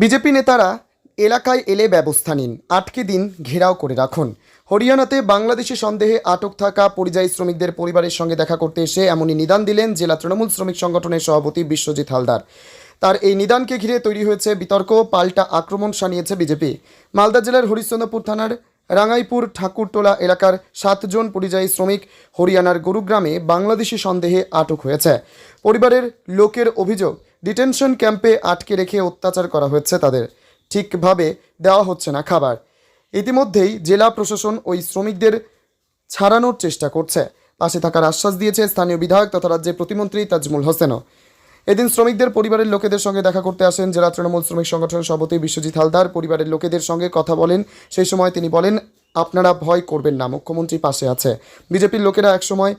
BJP নেতারা এলাকায় এলে ব্যবস্থা নিন, আটকে দিন, ঘেরাও করে রাখুন। হরিয়ানাতে বাংলাদেশি সন্দেহে আটক থাকা পরিযায়ী শ্রমিকদের পরিবারের সঙ্গে দেখা করতে এসে এমনই নিদান দিলেন জেলা তৃণমূল শ্রমিক সংগঠনের সভাপতি বিশ্বজিৎ হালদার। তার এই নিদানকে ঘিরে তৈরি হয়েছে বিতর্ক, পাল্টা আক্রমণ সানিয়েছে বিজেপি। মালদা জেলার হরিশ্চন্দ্রপুর থানার রাঙ্গাইপুর ঠাকুরটোলা এলাকার সাতজন পরিযায়ী শ্রমিক হরিয়ানার গুরুগ্রামে বাংলাদেশি সন্দেহে আটক হয়েছে। পরিবারের লোকের অভিযোগ ডিটেনশন ক্যাম্পে আটকে রেখে অত্যাচার করা হয়েছে তাদের। ঠিকভাবে দেওয়া হচ্ছে না খাবার। ইতিমধ্যেই জেলা প্রশাসন ওই শ্রমিকদের ছাড়ানোর চেষ্টা করছে। পাশে থাকার আশ্বাস দিয়েছে স্থানীয় বিধায়ক তথা রাজ্যের প্রতিমন্ত্রী তাজমুল হোসেনও। এদিন শ্রমিকদের পরিবারের লোকেদের সঙ্গে দেখা করতে আসেন জেলা তৃণমূল শ্রমিক সংগঠনের সভাপতি বিশ্বজিৎ হালদার। পরিবারের লোকেদের সঙ্গে কথা বলেন। সেই সময় তিনি বলেন, আপনারা ভয় করবেন না, মুখ্যমন্ত্রী পাশে আছে। বিজেপির লোকেরা একসময়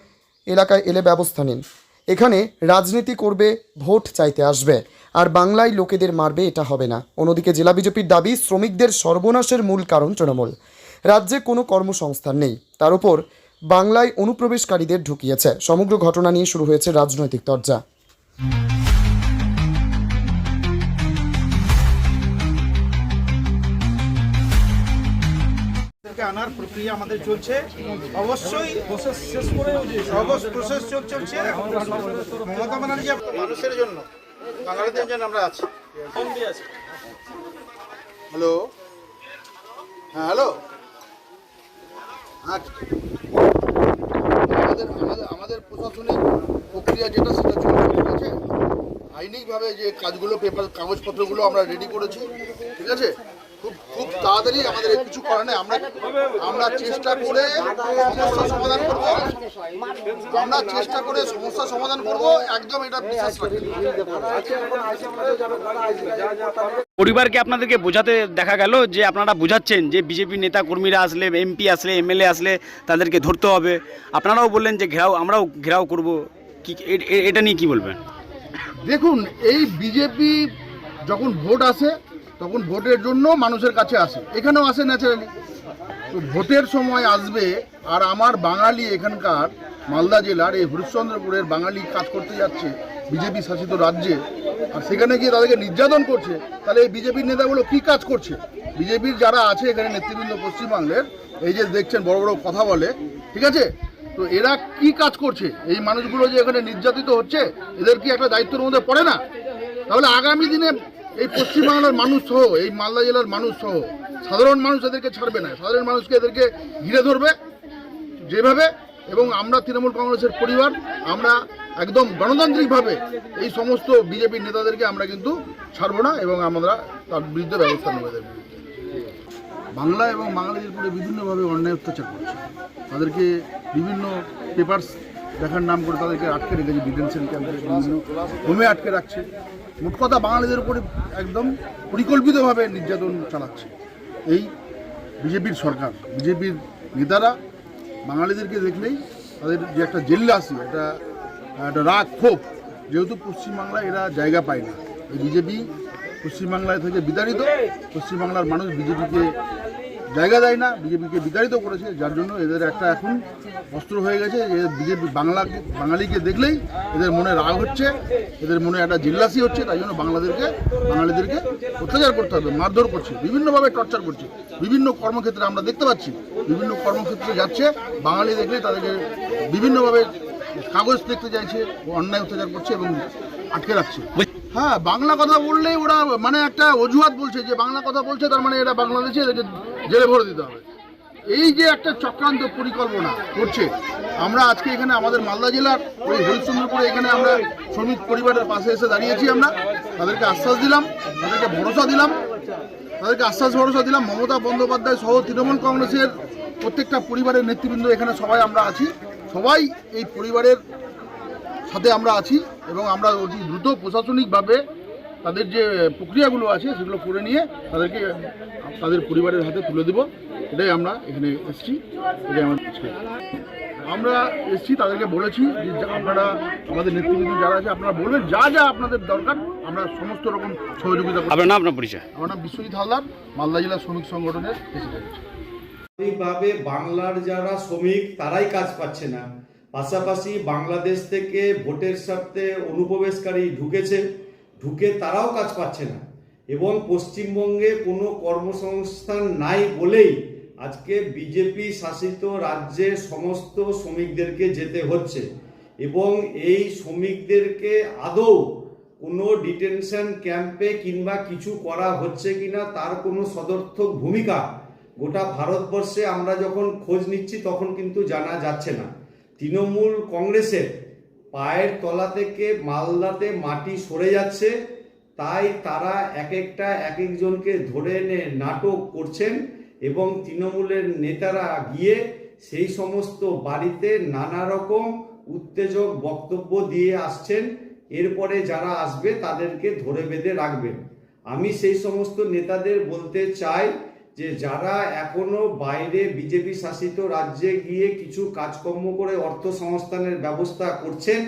এলাকায় এলে ব্যবস্থা নিন। এখানে রাজনীতি করবে, ভোট চাইতে আসবে। আর বাংলায় লোকেদের মারবে, এটা হবে না। অন্যদিকে জেলা বিজেপির দাবি, শ্রমিকদের সর্বনাশের মূল কারণ তৃণমূল। রাজ্যে কোনো কর্মসংস্থান নেই। তার উপর বাংলায় অনুপ্রবেশকারীদের ঢুকিয়েছে। সমগ্র ঘটনা নিয়ে শুরু হয়েছে রাজনৈতিক তরজা। থেকে আনার প্রক্রিয়া আমাদের চলছে। অবশ্যই প্রসেস চলছে। মমতা ব্যানার্জি মানুষের জন্য, বাঙালিদের জন্য আমরা আছি। হ্যালো? হ্যাঁ হ্যালো? আচ্ছা আমাদের আমাদের আমাদের প্রশাসনিক প্রক্রিয়া যেটা, সেটা চলছে, ঠিক আছে? আইনিকভাবে যে কাজগুলো পেপার কাগজপত্রগুলো আমরা রেডি করেছি, ঠিক আছে? খুব খুব তাড়াতাড়ি আমাদের কিছু করার নেই। আমরা আমরা চেষ্টা করে সমস্যা সমাধান করব। আমরা চেষ্টা করে সমস্যা সমাধান করব। একদম এটা বিশ্বাস পরিবারকে আপনাদেরকে বোঝাতে দেখা গেল যে আপনারা বোঝাচ্ছেন যে বিজেপি নেতা কর্মীরা আসলে এমপি আসলে এমএলএ আসলে তাদেরকে ধরতে হবে। আপনারাও বললেন যে ঘেরাও আমরাও ঘেরাও করব। কি এটা নিয়ে কি বলবেন? দেখুন এই বিজেপি যখন ভোট আসে তখন ভোটের জন্য মানুষের কাছে আসে। এখানেও আসে ন্যাচারালি তো ভোটের সময় আসবে, আর আমার বাঙালি এখানকার মালদা জেলার এই হরিশ্চন্দ্রপুরের বাঙালি কাজ করতে যাচ্ছে বিজেপি শাসিত রাজ্যে, আর সেখানে গিয়ে তাদেরকে নির্যাতন করছে, তাহলে এই বিজেপির নেতাগুলো কি কাজ করছে? বিজেপির যারা আছে এখানে নেতৃবৃন্দ পশ্চিমবাংলের এই যে দেখছেন বড় বড় কথা বলে, ঠিক আছে? তো এরা কি কাজ করছে? এই মানুষগুলো যে এখানে নির্যাতিত হচ্ছে, এদের কি একটা দায়িত্বের মধ্যে পড়ে না? তাহলে আগামী দিনে এই পশ্চিমবাংলার মানুষ সহ, এই মালদা জেলার মানুষ সহ, সাধারণ মানুষ এদেরকে ছাড়বে না। সাধারণ মানুষকে এদেরকে ঘিরে ধরবে যেভাবে, এবং আমরা তৃণমূল কংগ্রেসের পরিবার, আমরা একদম গণতান্ত্রিকভাবে এই সমস্ত বিজেপির নেতাদেরকে আমরা কিন্তু ছাড়বো না, এবং আমরা তার বিরুদ্ধে ব্যবস্থা নেব এদের বাংলা এবং বাঙালিদের উপরে বিভিন্নভাবে অন্যায় অত্যাচার করছে। তাদেরকে বিভিন্ন পেপার্স দেখার নাম করে তাদেরকে আটকে রেখেছে ডিটেনশন ক্যাম্পে হোমে আটকে রাখছে। মোট কথা বাঙালিদের উপরে একদম পরিকল্পিতভাবে নির্যাতন চালাচ্ছে। এই বিজেপির সরকার, বিজেপির নেতারা বাঙালিদেরকে দেখলেই তাদের যে একটা জেল্লাসি, একটা একটা রাগ, ক্ষোভ, যেহেতু পশ্চিমবাংলায় এরা জায়গা পায় না। এই বিজেপি পশ্চিমবাংলায় থেকে বিতাড়িত, পশ্চিমবাংলার মানুষ বিজেপিকে জায়গা দেয় না, বিজেপিকে বিতাড়িত করেছে, যার জন্য এদের একটা এখন অস্ত্র হয়ে গেছে। যে বিজেপি বাংলাকে, বাঙালিকে দেখলেই এদের মনে রাগ হচ্ছে, এদের মনে একটা জিল্লাসি হচ্ছে, তাই জন্য বাংলাদেরকে বাঙালিদেরকে অত্যাচার করতে হবে, মারধর করছে, বিভিন্নভাবে টর্চার করছে, বিভিন্ন কর্মক্ষেত্রে আমরা দেখতে পাচ্ছি, বিভিন্ন কর্মক্ষেত্রে যাচ্ছে, বাঙালি দেখলে তাদেরকে বিভিন্নভাবে কাগজ দেখতে চাইছে অন্যায় অত্যাচার করছে এবং আটকে রাখছে। হ্যাঁ বাংলা কথা বললেই ওরা মানে একটা অজুহাত বলছে, যে বাংলা কথা বলছে, তার মানে এরা বাংলাদেশে এদেরকে জেলে ভরে দিতে হবে। এই যে একটা চক্রান্ত পরিকল্পনা করছে, আমরা আজকে এখানে আমাদের মালদা জেলার ওই হরিশ্চন্দ্রপুরে এখানে আমরা শ্রমিক পরিবারের পাশে এসে দাঁড়িয়েছি আমরা। তাদেরকে আশ্বাস দিলাম, তাদেরকে ভরসা দিলাম, তাদেরকে আশ্বাস ভরসা দিলাম। মমতা বন্দ্যোপাধ্যায় সহ তৃণমূল কংগ্রেসের প্রত্যেকটা পরিবারের নেতৃবৃন্দ এখানে সবাই আমরা আছি। সবাই এই পরিবারের সাথে আমরা আছি এবং আমরা অতি দ্রুত প্রশাসনিকভাবে তাদের যে প্রক্রিয়াগুলো আছে সেগুলো করে নিয়ে তাদেরকে তাদের পরিবারের হাতে তুলে দেব। এটাই আমরা এখানে এসেছি। এটাই আমার আমরা এসেছি তাদেরকে বলেছি যে যা- আপনারা আমাদের নেতৃবৃন্দ যারা আছে আপনারা বলবেন যা যা আপনাদের দরকার আমরা সমস্ত রকম সহযোগিতা করব। আপনার নাম আপনার পরিচয়? আমার নাম বিশ্বজিৎ হালদার মালদা জেলা শ্রমিক সংগঠনের প্রেসিডেন্ট। স্বাভাবিকভাবে বাংলার যারা শ্রমিক তারাই কাজ পাচ্ছে না। পাশাপাশি বাংলাদেশ থেকে ভোটের স্বার্থে অনুপ্রবেশকারী ঢুকেছে। ঢুকে তারাও কাজ পাচ্ছে না। এবং পশ্চিমবঙ্গে কোনো কর্মসংস্থান নাই বলেই আজকে বিজেপি শাসিত রাজ্যে সমস্ত শ্রমিকদেরকে যেতে হচ্ছে। এবং এই শ্রমিকদেরকে আদৌ কোনো ডিটেনশন ক্যাম্পে কিংবা কিছু করা হচ্ছে কিনা তার কোনো সদর্থক ভূমিকা গোটা ভারতবর্ষে আমরা যখন খোঁজ নিচ্ছি তখন কিন্তু জানা যাচ্ছে না। তৃণমূল কংগ্রেসের পায়ের তলা থেকে মালদাতে মাটি সরে যাচ্ছে, তাই তারা এক একটা এক একজনকে ধরে এনে নাটক করছেন এবং তৃণমূলের নেতারা গিয়ে সেই সমস্ত বাড়িতে নানা রকম উত্তেজক বক্তব্য দিয়ে আসছেন। এরপরে যারা আসবে তাদেরকে ধরে বেঁধে রাখবেন। আমি সেই সমস্ত নেতাদের বলতে চাই যে যারা এখনও বাইরে বিজেপি শাসিত রাজ্যে গিয়ে কিছু কাজকর্ম করে অর্থ সংস্থানের ব্যবস্থা করছেন,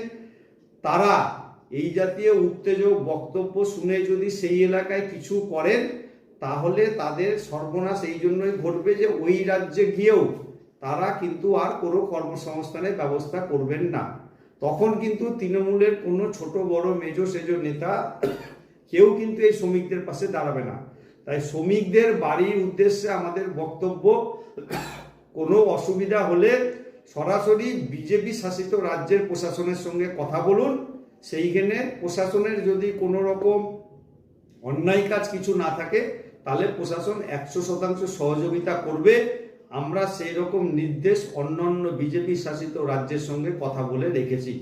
তারা এই জাতীয় উত্তেজক বক্তব্য শুনে যদি সেই এলাকায় কিছু করেন, তাহলে তাদের সর্বনাশ এই জন্যই ঘটবে যে ওই রাজ্যে গিয়েও তারা কিন্তু আর কোনো কর্মসংস্থানের ব্যবস্থা করবেন না। তখন কিন্তু তৃণমূলের কোনো ছোট বড় মেজো সেজো নেতা কেউ কিন্তু এই শ্রমিকদের পাশে দাঁড়াবে না। তাই শ্রমিকদের বাড়ির উদ্দেশ্যে আমাদের বক্তব্য, কোনো অসুবিধা হলে সরাসরি বিজেপি শাসিত রাজ্যের প্রশাসনের সঙ্গে কথা বলুন। সেইখানে প্রশাসনের যদি কোনো রকম অন্যায় কাজ কিছু না থাকে, তাহলে প্রশাসন একশো শতাংশ সহযোগিতা করবে। আমরা সেই রকম নির্দেশ অন্যান্য বিজেপি শাসিত রাজ্যের সঙ্গে কথা বলে রেখেছি।